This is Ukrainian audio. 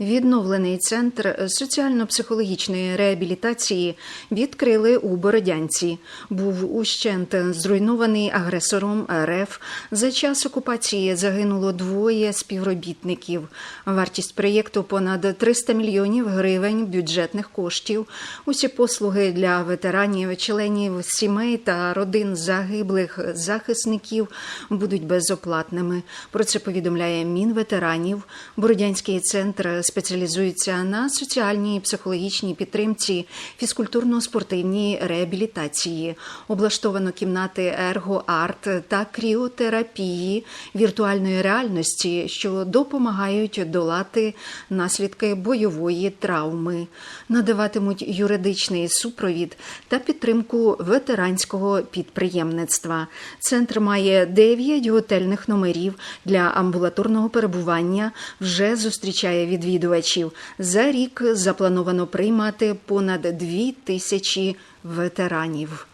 Відновлений центр соціально-психологічної реабілітації відкрили у Бородянці. Був ущент зруйнований агресором РФ. За час окупації загинуло двоє співробітників. Вартість проєкту понад 300 мільйонів гривень бюджетних коштів. Усі послуги для ветеранів, членів сімей та родин загиблих захисників будуть безоплатними. Про це повідомляє Мінветеранів. Бородянський центр спеціалізується на соціальній психологічній підтримці, фізкультурно-спортивній реабілітації. Облаштовано кімнати ергоарт та кріотерапії віртуальної реальності, що допомагають долати наслідки бойової травми, надаватимуть юридичний супровід та підтримку ветеранського підприємництва. Центр має 9 готельних номерів для амбулаторного перебування. Вже зустрічає відвідувачів. За рік заплановано приймати понад дві тисячі ветеранів.